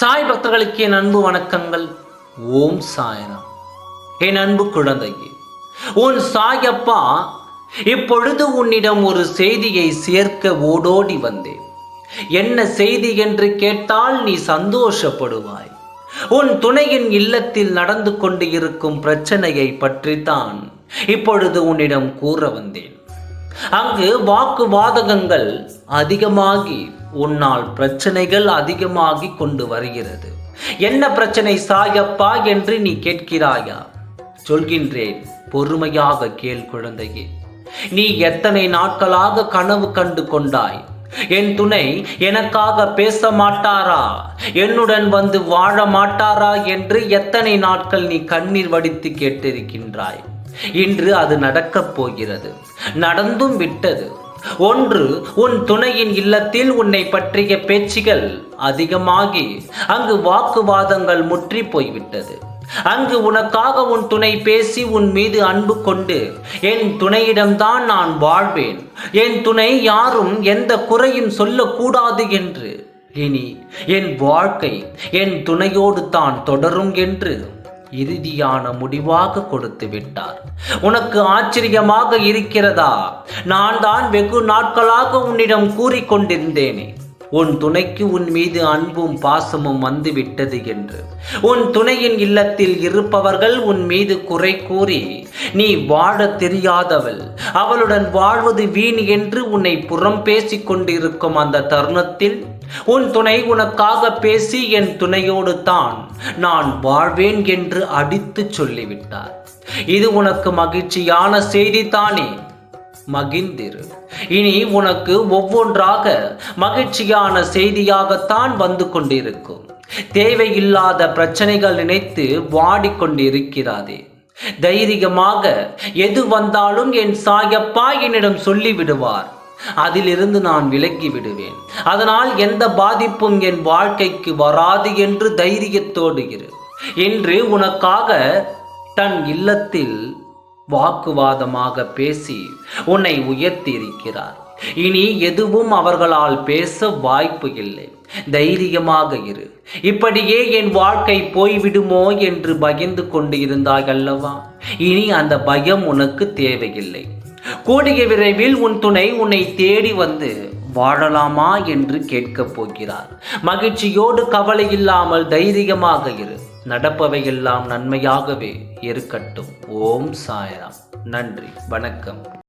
சாய் பக்தர்களுக்கு என் அன்பு வணக்கங்கள். ஓம் சாயனம் என் அன்பு குழந்தையே உன் சாயப்பா இப்பொழுது உன்னிடம் ஒரு செய்தியை சேர்க்க ஓடோடி வந்தேன். என்ன செய்தி என்று கேட்டால் நீ சந்தோஷப்படுவாய். உன் துணையின் இல்லத்தில் நடந்து கொண்டு இருக்கும் பிரச்சனையை பற்றித்தான் இப்பொழுது உன்னிடம் கூற வந்தேன். அங்கு வாக்குவாதகங்கள் அதிகமாகி உன்னால் பிரச்சனைகள் அதிகமாகி கொண்டு வருகிறது. என்ன பிரச்சனை சாயப்பா என்று நீ கேட்கிறாயா? சொல்கின்றேன் பொறுமையாக கேள் குழந்தையே. நீ எத்தனை நாட்களாக கனவு கண்டு கொண்டாய்? என் துணை எனக்காக பேச மாட்டாரா? என்னுடன் வந்து வாழ மாட்டாரா என்று எத்தனை நாட்கள் நீ கண்ணீர் வடித்து கேட்டிருக்கின்றாய்? இன்று அது நடக்கப் போகிறது. நடந்தும் விட்டது. ஒன்று உன் துணையின் இல்லத்தில் உன்னை பற்றிய பேச்சுகள் அதிகமாகி அங்கு வாக்குவாதங்கள் முற்றி போய்விட்டது. அங்கு உனக்காக உன் துணை பேசி உன் மீது அன்பு கொண்டு என் துணையிடம்தான் நான் வாழ்வேன். என் துணை யாரும் எந்த குறையும் சொல்லக்கூடாது என்று. இனி என் வாழ்க்கை என் துணையோடு தான் தொடரும் என்று. இறுதியான முடிவாக கொடுத்து விட்டார். உனக்கு ஆச்சரியமாக இருக்கிறதா? நான் தான் வெகு நாட்களாக உன்னிடம் கூறிக்கொண்டிருந்தேனே. உன் துணைக்கு உன் மீது அன்பும் பாசமும் வந்து விட்டது என்று. உன் துணையின் இல்லத்தில் இருப்பவர்கள் உன் மீது குறை கூறி நீ வாழ தெரியாதவள். அவளுடன் வாழ்வது வீண் என்று உன்னை புறம் பேசிக் கொண்டிருக்கும் அந்த தருணத்தில் உன் துணை உனக்காக பேசி என் துணையோடு தான் நான் வாழ்வேன் என்று அடித்து சொல்லிவிட்டார். இது உனக்கு மகிழ்ச்சியான செய்தி தானே. மகிழ்ந்திரு. இனி உனக்கு ஒவ்வொன்றாக மகிழ்ச்சியான செய்தியாகத்தான் வந்து கொண்டிருக்கும். தேவையில்லாத பிரச்சனைகள் நினைத்து வாடிக்கொண்டிருக்கிறாதே. தைரியமாக எது வந்தாலும் என் சாயப்பா என்னிடம் சொல்லி விடுவார் அதிலிருந்து நான் விலகி விடுவேன். அதனால் எந்த பாதிப்பும் என் வாழ்க்கைக்கு வராது என்று தைரியத்தோடு என்று உனக்காக தன் இல்லத்தில் வாக்குவாதமாக பேசி உன்னை உயர்த்தி இருக்கிறார் இனி எதுவும் அவர்களால் பேச வாய்ப்பு இல்லை. தைரியமாக இரு. இப்படியே என் வாழ்க்கை போய்விடுமோ என்று பயந்து கொண்டு இருந்தாய் அல்லவா இனி அந்த பயம் உனக்கு தேவையில்லை. கூடிய விரைவில் உன் துணை உன்னை தேடி வந்து வாழலாமா என்று கேட்கப் போகிறார். மகிழ்ச்சியோடு கவலை இல்லாமல் தைரியமாக இரு. நடப்பவையெல்லாம் நன்மையாகவே இருக்கட்டும். ஓம் சாயராம். நன்றி. வணக்கம்.